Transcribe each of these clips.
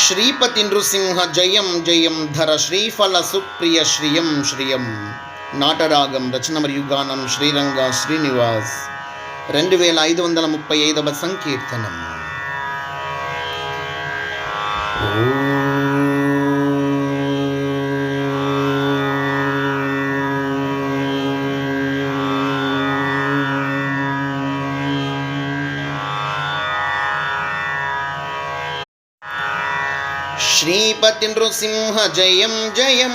శ్రీపతి నృసింహ జయం జయం ధర శ్రీఫల సుప్రియ శ్రియం శ్రియం నాటరాగం రచన మరియు గానం శ్రీరంగ శ్రీనివాస్ రెండు వేల ఐదు వందల ముప్పై ఐదవ సంకీర్తనం శ్రీపతి నృసింహ జయం జయం.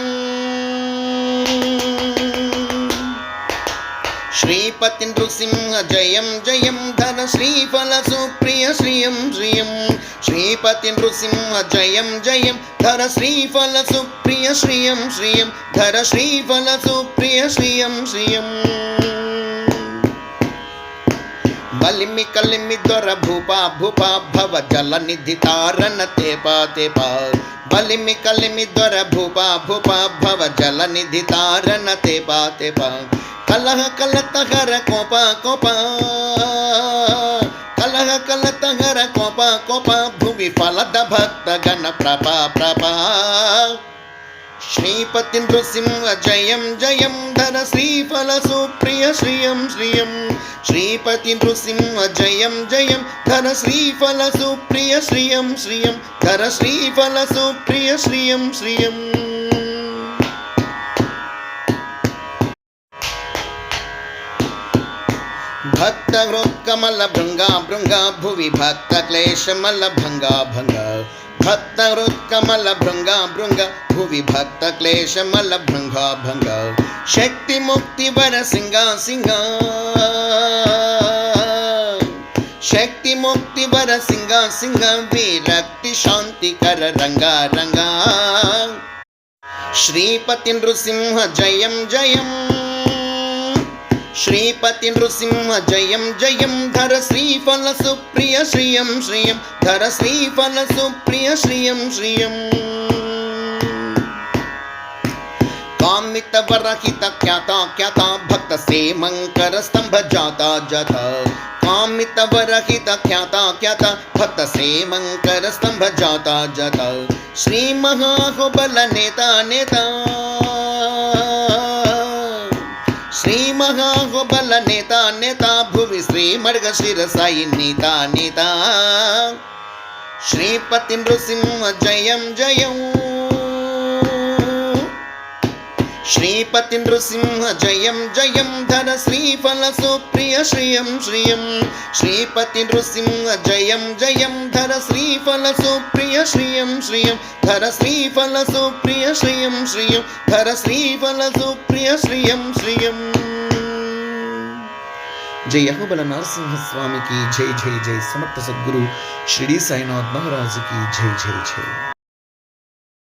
శ్రీపతి నృసింహ జయం జయం ధన శ్రీఫల సుప్రియ శ్రియం శ్రియం. శ్రీపతి నృసింహ జయం జయం ధర శ్రీఫల సుప్రియ శ్రియం శ్రియం ధర శ్రీఫల సుప్రియ శ్రియం శ్రియం. బలిమి కలిమి దొర భూపా భూపా భవ జల నిధి తారణ తేపా తేపా. బలిమి కలిమి దొర భూపా భూపా భవ జల నిధి తారణ తేపా తేపా. కలహ కలత హర కోప కోప. కలహ కలత హర కోప కోప భూమి ఫలద భక్త గణ ప్రభా ప్రభా శ్రీపతి నృసింహ జయం జయం ధర శ్రీఫల సుప్రియ శ్రియం శ్రియం. శ్రీపతి నృసింహ జయం జయం. ధర శ్రీఫల సుప్రియ శ్రియం శ్రియం. ధర శ్రీఫల సుప్రియ శ్రియం శ్రియం. భక్త కమల భృంగా భృంగా భువి భక్త క్లేశమల భంగా భంగ. భక్త కమల భృంగా భృంగ శక్తి ముక్తి వర సింగ సింగ విరక్తి శాంతికర రంగా రంగా. శ్రీపతి నృసింహ జయం జయం. శ్రీపతి నృసింహ జయం జయం. ధర శ్రీఫల సుప్రియ శ్రియం శ్రియం. ధర శ్రీఫల సుప్రియ శ్రియం శ్రియం. कामितवरहितख्याता ख्याता भक्तसेमङ्करस्तम्भजाता जता कामितवरहितख्याता ख्याता जाता श्री महाबल नेता श्रीमहाहुबलनेता नेता भुवि श्रीमर्गशिरसायि नीता, नेता। श्रीपतिनृसिंह जयम जयम శ్రీపతి నృసింహ జయం జయం శ్రీపతి ధర శ్రీఫల సుప్రియ శ్రియం శ్రియం. శ్రీపతి నృసింహ జయం జయం ధర శ్రీఫల సుప్రియ శ్రియం శ్రియం. ధర శ్రీఫల సుప్రియ శ్రియం శ్రియం. ధర శ్రీఫల సుప్రియ శ్రియం శ్రియం. జై యహోబల నరసింహస్వామికి జై జై జై. సమర్థ సద్గురు షిడి సాయినాథ్ మహారాజుకి జై జై జై.